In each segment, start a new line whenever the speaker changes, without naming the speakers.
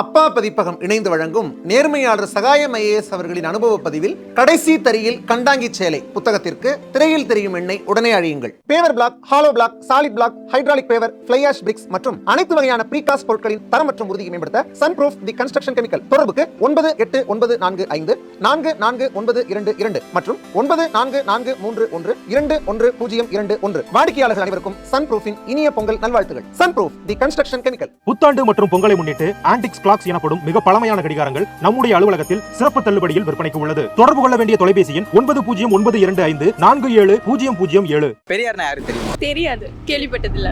அப்பா பதிப்பகம் இணைந்து வழங்கும் நேர்மையாளர் சகாயம் ஐஏஎஸ் அவர்களின் அனுபவ பதிவில் கடைசி தரியில் கண்டாங்கி சேலை புத்தகத்திற்கு திரையில் தெரியும் எண்ணெய் உடனே அழியுங்கள். Paver block hollow block solid block hydraulic paver fly ash bricks மற்றும் அனைத்து வகையான ப்ரீகாஸ்ட் பொருட்களின் தரம் மற்றும் உறுதியை மேம்படுத்த Sun Proof the construction chemical தொடர்புக்கு ஒன்பது எட்டு ஒன்பது நான்கு ஐந்து நான்கு நான்கு ஒன்பது இரண்டு இரண்டு மற்றும் ஒன்பது நான்கு நான்கு மூன்று ஒன்று இரண்டு ஒன்று பூஜ்ஜியம் இரண்டு ஒன்று. வாடிக்கையாளர்கள் அனைவருக்கும் சன் ப்ரூஃபின் இனிய பொங்கல் நல்வாழ்த்துகள். Sun Proof the construction chemical
புத்தாண்டு மற்றும் பொங்கலை முன்னிட்டு ஆன்டிக்ஸ் கிளாக்ஸ் எனப்படும் மிக பழமையான கடிகாரங்கள் நம்முடைய அலுவலகத்தில் சிறப்பு தள்ளுபடியில் விற்பனைக்கு உள்ளது. தொடர்பு கொள்ள வேண்டிய தொலைபேசி எண் ஒன்பது பூஜ்ஜியம் ஒன்பது இரண்டு ஐந்து நான்கு ஏழு பூஜ்ஜியம் பூஜ்ஜியம் ஏழு.
பெரியார்னா யாரு தெரியுமா?
தெரியாது. கேள்விப்பட்டதில்ல.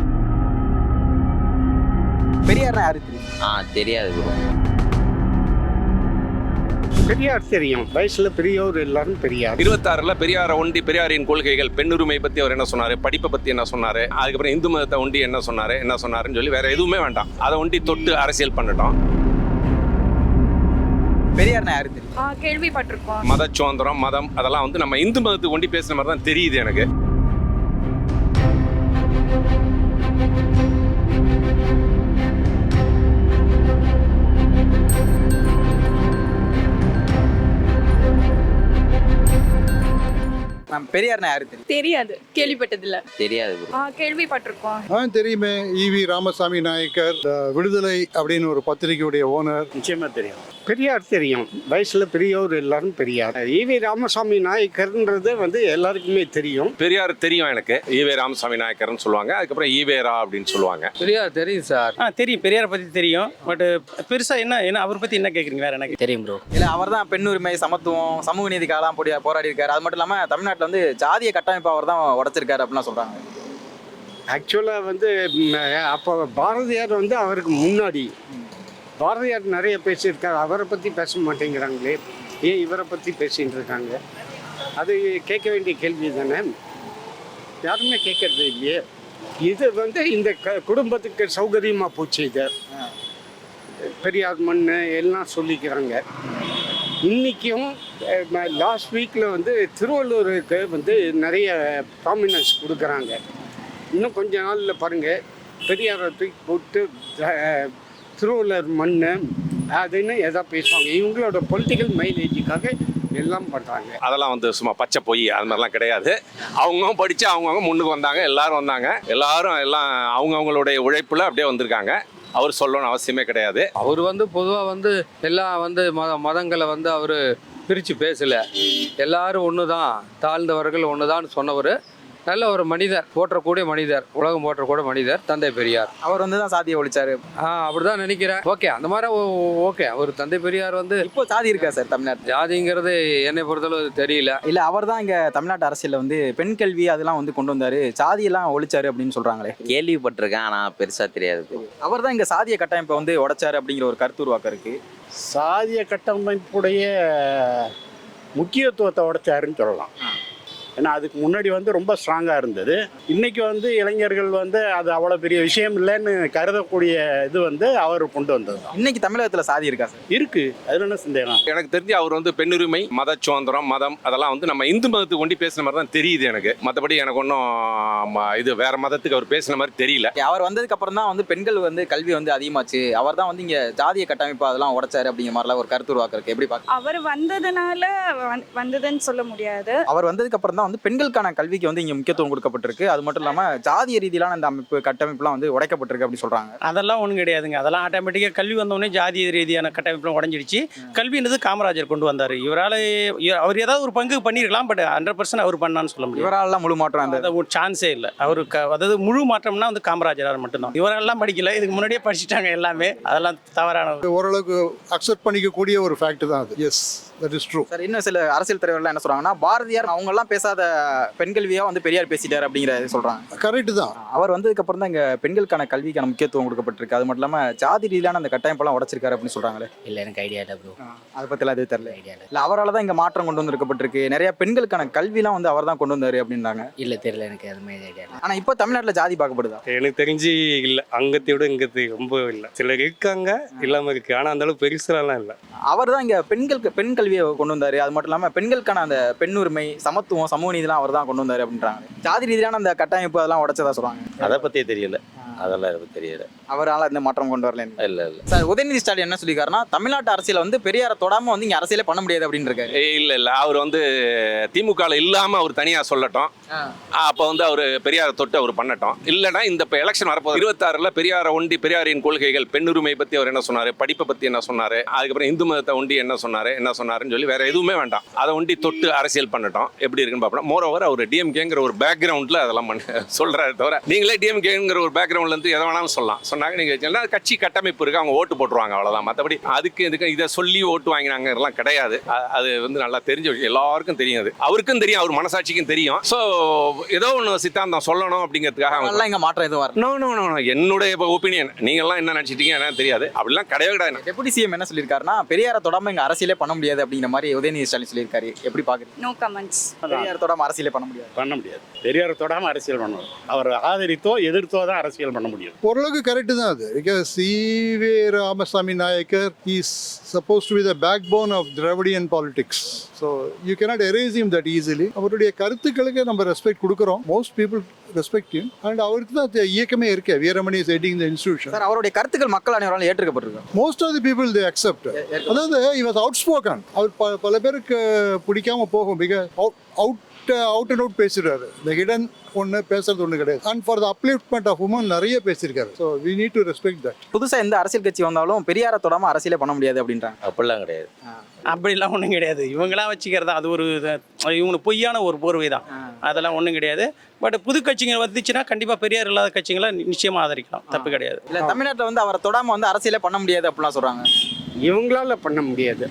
பெரியார்னா யாரு தெரியும்?
ஆ தெரியாது ப்ரோ
பெரியார் தெரியும். வயசுல பெரியவர் எல்லாரும் பெரியார்.
இருபத்தாறுல பெரியார ஒண்டி பெரியாரின் கொள்கைகள் பெண்ணுரிமை பத்தி அவர் என்ன சொன்னாரு? படிப்பை பத்தி என்ன சொன்னாரு? அதுக்கப்புறம் இந்து மதத்தை ஒண்டி என்ன சொன்னாரு? என்ன சொன்னாருன்னு சொல்லி வேற எதுவுமே வேண்டாம். அதை ஒண்டி தொட்டு அரசியல் பண்ணட்டும்.
பெரியார்னா யாரு தெரியும்?
கேள்விப்பட்டிருக்கோம்.
மத சுதந்திரம் மதம் அதெல்லாம் வந்து நம்ம இந்து மதத்துக்கு ஒண்டி பேசுன மாதிரி தான் தெரியுது எனக்கு.
மேம் பெரியார்னா யாரு தெரியும்?
தெரியாது கேள்விப்பட்டதில்ல.
தெரியாது
கேள்விப்பட்டிருக்கோம்.
ஆ தெரியுமே ஈவி ராமசாமி நாயக்கர் இந்த விடுதலை அப்படின்னு ஒரு பத்திரிகையுடைய ஓனர்.
நிச்சயமா தெரியும். பெரியார் தெரியும். வயசுல பெரியவர் எல்லாரும் பெரியார். ஈவி ராமசாமி நாயக்கர்ன்றது வந்து எல்லாருக்குமே தெரியும்.
பெரியார் தெரியும் எனக்கு. ஈவே ராமசாமி நாயக்கர்னு சொல்லுவாங்க. அதுக்கப்புறம் ஈவேரா அப்படின்னு சொல்லுவாங்க.
பெரியார் தெரியும் சார்.
ஆ தெரியும். பெரியாரை பற்றி தெரியும். பட் பெருசாக என்ன என்ன அவரை பற்றி என்ன கேட்குறீங்க வேற எனக்கு
தெரியும் ப்ரோ
இல்ல அவர் தான் பெண்ணுரிமை சமத்துவம் சமூக நீதிக்காலாம் போடி போராடி இருக்காரு அது மட்டும் இல்லாம தமிழ்நாட்டுல வந்து ஜாதிய கட்டமைப்பு அவர் தான் உடைச்சிருக்காரு அப்படிலாம் சொல்றாங்க.
ஆக்சுவலா வந்து அப்போ பாரதியார் வந்து அவருக்கு முன்னாடி பாரதியார் நிறைய பேசியிருக்காரு. அவரை பத்தி பேச மாட்டேங்கிறாங்களே. ஏன் இவரை பத்தி பேசிட்டு இருக்காங்க? அது கேட்க வேண்டிய கேள்வி தானே? யாருமே கேட்கறது இல்லையே. இது வந்து இந்த க குடும்பத்துக்கு சௌகரியமா போச்சு இது. பெரியார் மண் எல்லாம் சொல்லிக்கிறாங்க. இன்றைக்கும் லாஸ்ட் வீக்கில் வந்து திருவள்ளூருக்கு வந்து நிறைய ப்ராமினன்ஸ் கொடுக்குறாங்க. இன்னும் கொஞ்ச நாளில் பாருங்கள் பெரியாரை தூக்கி போட்டு திருவள்ளுவர் மண் அதுன்னு எதா பேசுவாங்க. இவங்களோட பொலிட்டிக்கல் மைலேஜுக்காக எல்லாம் பண்ணுறாங்க
அதெல்லாம் வந்து சும்மா பச்சை பொய் அது மாதிரிலாம் கிடையாது. அவங்கவுங்க படித்து அவங்கவுங்க முன்னுக்கு வந்தாங்க எல்லாரும் வந்தாங்க. எல்லாரும் எல்லாம் அவங்கவுங்களுடைய உழைப்பில் அப்படியே வந்திருக்காங்க. அவர் சொல்லணும்னு அவசியமே கிடையாது.
அவர் வந்து பொதுவாக வந்து எல்லாம் வந்து மத மதங்களை வந்து அவர் பிரித்து பேசலை. எல்லாரும் ஒன்று தான் தாழ்ந்தவர்கள் ஒன்று தான் சொன்னவர். நல்ல ஒரு மனிதர் போற்றக்கூடிய மனிதர் உலகம் போற்றக்கூடிய மனிதர் தந்தை பெரியார்.
அவர் வந்து தான் சாதியை ஒழிச்சாரு.
ஆ அப்படிதான் நினைக்கிறேன். ஓகே அந்த மாதிரி ஓகே அவர் தந்தை பெரியார் வந்து
இப்போ சாதி இருக்கா சார் தமிழ்நாட்டுல?
ஜாதிங்கிறது என்னை பொறுத்தளவு தெரியல.
இல்ல அவர் தான் இங்க தமிழ்நாட்டு அரசியல்ல வந்து பெண் கல்வி அதெல்லாம் வந்து கொண்டு வந்தாரு. சாதியெல்லாம் ஒழிச்சாரு அப்படின்னு சொல்றாங்களே.
கேள்விப்பட்டிருக்கேன் ஆனால் பெருசாக தெரியாது.
அவர் தான் இங்க சாதிய கட்டமைப்பை வந்து உடைச்சாரு அப்படிங்கிற ஒரு கருத்து உருவாக்கம் இருக்கு.
சாதிய கட்டமைப்புடைய முக்கியத்துவத்தை உடைச்சாருன்னு சொல்லலாம். ஏன்னா அதுக்கு முன்னாடி வந்து ரொம்ப ஸ்ட்ராங்காக இருந்தது. இன்னைக்கு வந்து இளைஞர்கள் வந்து அது அவ்வளோ பெரிய விஷயம் இல்லைன்னு கருதக்கூடிய இது வந்து அவர் கொண்டு வந்தது
இன்னைக்கு தமிழகத்துல சாதி இருக்கா சார்?
இருக்கு. அதுல என்ன சந்தேகம்?
எனக்கு தெரிஞ்சு அவர் வந்து பெண்ணுரிமை மத சுதந்திரம் மதம் அதெல்லாம் வந்து நம்ம இந்து மதத்துக்கு ஒண்டி பேசுன மாதிரி தான் தெரியுது எனக்கு. மற்றபடி எனக்கு ஒன்றும் இது வேற மதத்துக்கு அவர் பேசின மாதிரி தெரியல.
அவர் வந்ததுக்கு அப்புறம் தான் வந்து பெண்கள் வந்து கல்வி வந்து அதிகமாச்சு. அவர் தான் வந்து இங்க ஜாதிய கட்டமைப்பு அதெல்லாம் உடைச்சாரு அப்படிங்கிற மாதிரிலாம் ஒரு கருத்து உருவாக்கம் இருக்கு எப்படி பாக்க
அவர் வந்ததுனால வந்- வந்ததுன்னு சொல்ல முடியாது.
அவர் வந்ததுக்கு அப்புறம் தான் வந்து பெண்களுக்கான கல்விக்கு வந்து இங்க முக்கியத்துவம் கொடுக்கப்பட்டிருக்கு. அது மட்டும் இல்லாம ஜாதிய ரீதியிலான இந்த அமைப்பு கட்டமைப்புலாம் வந்து உடைக்கப்பட்டிருக்கு அப்படி சொல்றாங்க.
அதெல்லாம் ஒன்றும் கிடையாதுங்க. அதெல்லாம் ஆட்டோமேட்டிக்காக கல்வி வந்தோடனே ஜாதி ரீதியான கட்டமைப்புலாம் உடஞ்சிடுச்சு. கல்வின்றது காமராஜர் கொண்டு வந்தார். இவரால் அவர் ஏதாவது ஒரு பங்கு பண்ணியிருக்கலாம் பட் ஹண்ட்ரட் பர்சன்ட் அவர் பண்ணான்னு சொல்ல முடியும்
இவராலாம் முழு மாற்றம் அந்த
ஒரு சான்ஸே இல்லை. அவரு அதாவது முழு மாற்றம்னா வந்து காமராஜரால் மட்டும்தான். இவரெல்லாம் படிக்கல. இதுக்கு முன்னாடியே படிச்சுட்டாங்க எல்லாமே. அதெல்லாம் தவறான
ஓரளவுக்கு அக்செப்ட் பண்ணிக்கக்கூடிய ஒரு ஃபேக்ட் தான் அது. Yes that is true
sir இன்னும் சில அரசியல் தலைவர்லாம் என்ன சொல்றாங்கன்னா பாரதியார் அவங்க எல்லாம் பேசாத பெண் கல்வியா வந்து பெரியார் பேசிட்டாரு அப்படிங்கிற சொல்றாங்க.
கரெக்டு தான்.
அவர் வந்ததுக்கு அப்புறம் தான் இங்க பெண்களுக்கான கல்விக்கான முக்கியத்துவம் கொடுக்கப்பட்டிருக்கு. அது மட்டும் இல்லாம ஜாதி ரீதியிலான அந்த கட்டமைப்பெல்லாம் உடைச்சிருக்காரு அப்படின்னு சொல்றாங்களே.
இல்லை எனக்கு ஐடியா இல்லை ப்ரோ
அதை பத்திலாம் எதுவும் தெரியல.
ஐடியா இல்லை.
அவரால் தான் இங்க மாற்றம் கொண்டு வந்திருக்கப்பட்டிருக்கு. நிறைய பெண்களுக்கான கல்விலாம் வந்து அவர் தான் கொண்டு வந்தாரு அப்படின்றாங்க
இல்லை தெரியல எனக்கு அது மாதிரி ஐடியா இல்லை.
ஆனா இப்போ தமிழ்நாட்டுல ஜாதி பார்க்கப்படுதா
எனக்கு தெரிஞ்சு இல்லை. அங்கத்தை விட இங்கத்து ரொம்ப இல்லை. சிலர் இருக்காங்க இல்லாமல் இருக்கு. ஆனால் அந்த அளவுக்கு பெருசுலாம் இல்லை.
அவர் தான் இங்க பெண்களுக்கு பெண் கல்வியை கொண்டு வந்தார். அது மட்டும் இல்லாம பெண்களுக்கான அந்த பெண்ணுரிமை சமத்துவம் சமூக நீதிலாம் அவர் தான் கொண்டு வந்தாரு அப்படின்றாங்க. ஜாதி ரீதியான அந்த கட்டமைப்பு அதெல்லாம் உடச்சதா சொல்றாங்க
அதை பற்றியே தெரியல.
அதெல்லாம் எனக்கு தெரியல.
அவரால் இந்த மாற்றம் கொண்டு வரல
இல்லை இல்லை.
சார் உதயநிதி ஸ்டாலின் என்ன சொல்லியிருக்காருன்னா தமிழ்நாட்டு அரசியல் வந்து பெரியாரை தொடாம வந்து இங்க அரசியலே பண்ண முடியாது அப்படின்னு இருக்காரு
இல்ல இல்ல. அவர் வந்து திமுகல இல்லாம அவர் தனியா சொல்லட்டும். அப்ப வந்து அவர் பெரியாரை தொட்டு அவர் பண்ணட்டும். இல்லைன்னா இந்த இப்போ எலெக்ஷன் வரப்போகுது. இருபத்தாறுல பெரியாரை ஒண்டி பெரியாரின் கொள்கைகள் பெண்ணுரிமை பத்தி அவர் என்ன சொன்னாரு? படிப்பை பத்தி என்ன சொன்னாரு? அதுக்கப்புறம் இந்து மதத்தை ஒண்டி என்ன சொன்னாரு? என்ன சொன்னாருன்னு சொல்லி வேற எதுவுமே வேண்டாம். அதை ஒண்டி தொட்டு அரசியல் பண்ணட்டும். எப்படி இருக்குன்னு பார்ப்போம் மோர் ஓவர் அவர் டிஎம்கேங்கிற ஒரு பேக்ரவுண்ட்ல அதெல்லாம் பண்ண சொல்றாரு தவிர நீங்களே டிஎம்கேங்கிற ஒரு பேக்ரவுண்ட்ல இருந்து எதை வேணாலும் சொல்லலாம். சொன்னாங்க நீங்க சொன்னா கட்சி கட்டமைப்பு இருக்கு அவங்க ஓட்டு போட்டுருவாங்க அவ்வளவுதான். மற்றபடி அதுக்கு இதுக்கு இதை சொல்லி ஓட்டு வாங்கினாங்க இதெல்லாம் கிடையாது. அது வந்து நல்லா தெரிஞ்ச விஷயம். எல்லாருக்கும் தெரியும் அது. அவருக்கும் தெரியும் அவர் மனசாட்சிக்கும் தெரியும். ஸோ ஏதோ ஒன்று சித்தாந்தம் சொல்லணும் அப்படிங்கிறதுக்காக அவங்க
இங்க மாற்றம் எதுவும்
நோ நோ நோ என்னுடைய ஒப்பீனியன் நீங்கள்லாம் என்ன நினச்சிட்டீங்க என்ன தெரியாது. அப்படிலாம் கிடையவே கிடையாது.
டெபுட்டி சிஎம் என்ன சொல்லியிருக்காருன்னா பெரியாரை தொடாம இங்க அரசியலே பண்ண முடியாது அப்படிங்கிற மாதிரி உதயநிதி ஸ்டாலின் சொல்லியிருக்காரு. எப்படி பாக்குறீங்க?
நோ கமெண்ட்ஸ்
பெரியார் தொடாம அரசியலே பண்ண முடியாது.
பண்ண முடியாது. பெரியாரை தொடாமல் அரசியல் பண்ணணும். அவர் ஆதரித்தோ எதிர்த்தோ தான் அரசியல் பண்ண முடியும்
ஓரளவுக்கு கரெக்டு தான் அது. Because சி.வே. Ramasamy Naicker is supposed to be the backbone of Dravidian politics so you cannot erase him that easily அவருடைய கருத்துக்களுக்கு நம்ம ரெஸ்பெக்ட் கொடுக்குறோம். Most people respect him. And அவருக்கு தான் இயக்கமே இருக்கு. Veeramani is heading the institution
sir அவருடைய கருத்துக்கள் மக்கள் அனைவரால் ஏற்றுக்கப்பட்டிருக்கு?
Most of the people they accept அதாவது he was outspoken. அவர் ப பல பேருக்கு பிடிக்காம போகும். மிக அவுட் அவுட் அண்ட் அவுட் பேசிடுறாரு இந்த ஹிடன் ஒன்று பேசுறது ஒன்று கிடையாது. And for the upliftment of women நிறைய பேசியிருக்காரு. So we need to respect that
புதுசா எந்த அரசியல் கட்சி வந்தாலும் பெரியாரை தொடாம அரசியலே பண்ண முடியாது அப்படின்றாங்க.
அப்படிலாம் கிடையாது.
அப்படிலாம் ஒன்றும் கிடையாது. இவங்களாம் வச்சுக்கிறதா அது ஒரு இது- இவங்களுக்கு பொய்யான ஒரு போர்வை தான். அதெல்லாம் ஒன்றும் கிடையாது. பட் புது கட்சிங்க வந்துச்சுன்னா கண்டிப்பாக பெரியார் இல்லாத கட்சிங்களை நிச்சயமாக ஆதரிக்கலாம். தப்பு கிடையாது.
இல்ல தமிழ்நாட்டுல வந்து அவரை தொடாம வந்து அரசியலே பண்ண முடியாது அப்படிலாம் சொல்றாங்க.
இவங்களால பண்ண முடியாது.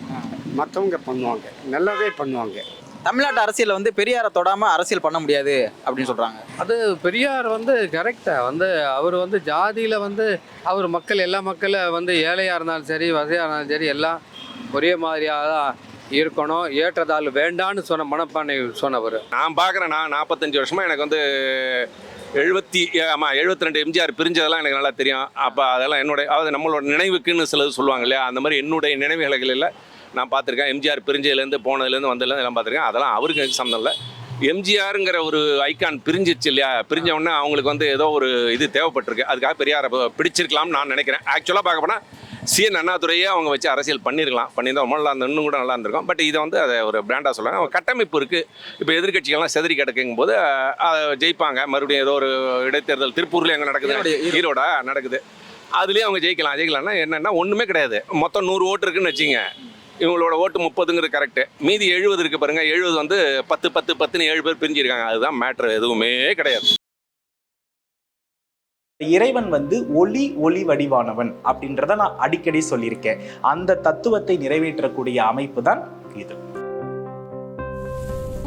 மற்றவங்க பண்ணுவாங்க. நல்லாவே பண்ணுவாங்க.
தமிழ்நாட்டு அரசியல்ல வந்து பெரியாரை தொடாம அரசியல் பண்ண முடியாது அப்படின்னு சொல்றாங்க.
அது பெரியார் வந்து கரெக்டா வந்து அவர் வந்து ஜாதியில் வந்து அவர் மக்கள் எல்லா மக்களை வந்து ஏழையாக இருந்தாலும் சரி வசதியாக இருந்தாலும் சரி எல்லாம் ஒரே மாதிரியாக தான் இருக்கணும் ஏற்றதால் வேண்டான்னு சொன்ன மனப்பான்மை சொன்னவர்.
நான் பார்க்குறேன் நான் நாற்பத்தஞ்சு வருஷமா எனக்கு வந்து எழுபத்தி ஆமாம் எழுபத்தி ரெண்டு எம்ஜிஆர் பிரிஞ்சதெல்லாம் எனக்கு நல்லா தெரியும். அப்போ அதெல்லாம் என்னுடைய அதாவது நம்மளோட நினைவுக்குன்னு சிலது சொல்லுவாங்க இல்லையா? அந்த மாதிரி என்னுடைய நினைவுகளில் நான் பார்த்துருக்கேன். எம்ஜிஆர் பிரிஞ்சதுலேருந்து போனதுலேருந்து வந்ததுலேருந்து எல்லாம் பார்த்துருக்கேன். அதெல்லாம் அவருக்கு எனக்கு சம்மந்தம் இல்லை. எம்ஜிஆருங்கிற ஒரு ஐகான் பிரிஞ்சிச்சு இல்லையா? பிரிஞ்ச உடனே அவங்களுக்கு வந்து ஏதோ ஒரு இது தேவைப்பட்டிருக்கு. அதுக்காக பெரியாரை பிடிச்சிருக்கலாம்னு நான் நினைக்கிறேன். ஆக்சுவலாக பார்க்க போனால் சிஎன் அண்ணாதுரையே அவங்க வச்சு அரசியல் பண்ணியிருக்கலாம். பண்ணியிருந்தா ரொம்ப நல்லா இன்னும் கூட நல்லா இருந்திருக்கும். பட் இதை வந்து அதை ஒரு பிராண்டாக சொல்லுவாங்க அவங்க கட்டமைப்பு இருக்குது இப்போ எதிர்கட்சிகள்லாம் செதறி கிடக்குங்கும் போது அதை ஜெயிப்பாங்க. மறுபடியும் ஏதோ ஒரு இடைத்தேர்தல் திருப்பூர்ல எங்கே நடக்குது.
ஈரோடா
நடக்குது. அதுலேயே அவங்க ஜெயிக்கலாம். ஜெயிக்கலாம்னா என்னென்னா ஒன்றுமே கிடையாது. மொத்தம் நூறு ஓட்டு இருக்குன்னு வச்சிங்க இவங்களோட ஓட்டு முப்பதுங்கிறது கரெக்டு மீதி எழுபது இருக்கு பாருங்க. எழுபது வந்து பத்து பத்து பத்துன்னு ஏழு பேர் பிரிஞ்சிருக்காங்க. அதுதான் மேட்ரு எதுவுமே கிடையாது.
இறைவன் வந்து ஒளி ஒளி வடிவானவன் அப்படின்றத நான் அடிக்கடி சொல்லியிருக்கேன். அந்த தத்துவத்தை நிறைவேற்றக்கூடிய அமைப்பு தான் இது.